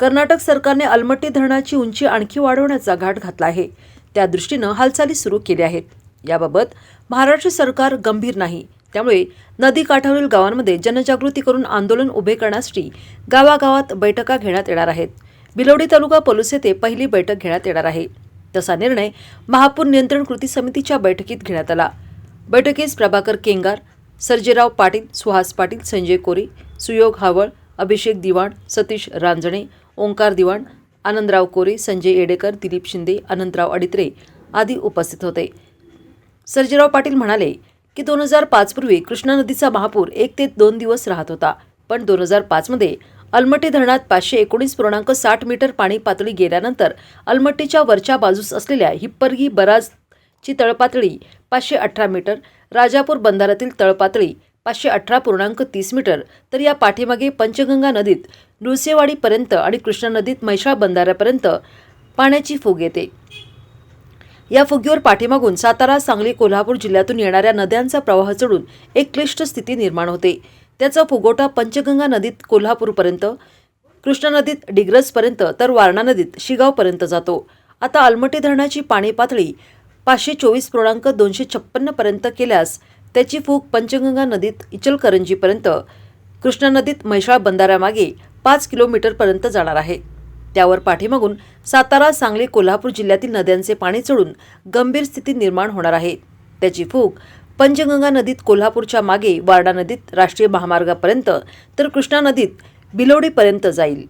कर्नाटक सरकारने अलमट्टी धरणाची उंची आणखी वाढवण्याचा घाट घातला आहे. त्या दृष्टीनं हालचाली सुरू केल्या आहेत. याबाबत महाराष्ट्र सरकार गंभीर नाही. त्यामुळे नदी काठावरील गावांमध्ये जनजागृती करून आंदोलन उभे करण्यासाठी गावागावात बैठका घेण्यात येणार आहेत. बिलोडी तालुका पोलीस येथे पहिली बैठक घेण्यात येणार आहे. तसा निर्णय महापूर नियंत्रण कृती समितीच्या बैठकीत घेण्यात आला. बैठकीस प्रभाकर केंगार सर्जेराव पाटील सुहास पाटील संजय कोरी सुयोग हावळ अभिषेक दिवाण सतीश रांजणे ओंकार दिवाण आनंदराव कोरे संजय येडेकर दिलीप शिंदे अनंतराव अडित्रे आदी उपस्थित होते. सर्जेराव पाटील म्हणाले की दोन हजार पाचपूर्वी कृष्णा नदीचा महापूर एक ते दोन दिवस राहत होता. पण दोन हजार पाचमध्ये अलमट्टी धरणात पाचशे एकोणीस पूर्णांक साठ मीटर पाणी पातळी गेल्यानंतर अलमट्टीच्या वरच्या बाजूस असलेल्या हिप्परगी बराजची तळपातळी पाचशे अठरा मीटर राजापूर बंधाऱ्यातील तळपातळी पाचशे अठरा पूर्णांक तीस मीटर तर या पाठीमागे पंचगंगा नदीत नृसेवाडीपर्यंत आणि कृष्णा नदीत म्हैसाळ बंधाऱ्यापर्यंत पाण्याची फूग येते. या फुगीवर पाठीमागून सातारा सांगली कोल्हापूर जिल्ह्यातून येणाऱ्या नद्यांचा प्रवाह चढून एक क्लिष्ट स्थिती निर्माण होते. त्याचा फुगोटा पंचगंगा नदीत कोल्हापूरपर्यंत कृष्णा नदीत डिग्रसपर्यंत तर वारणा नदीत शिगावपर्यंत जातो. आता अलमटी धरणाची पाणी पातळी पाचशे चोवीस पूर्णांक दोनशे छप्पन्नपर्यंत केल्यास त्याची फूग पंचगंगा नदीत इचलकरंजीपर्यंत कृष्णा नदीत म्हैसाळ बंधाऱ्यामागे पाच किलोमीटरपर्यंत जाणार आहे. त्यावर पाठीमागून सातारा सांगली कोल्हापूर जिल्ह्यातील नद्यांचे पाणी चढून गंभीर स्थिती निर्माण होणार आहे. त्याची फूग पंचगंगा नदीत कोल्हापूरच्या मागे वारडा नदीत राष्ट्रीय महामार्गापर्यंत तर कृष्णा नदीत बिलोडीपर्यंत जाईल.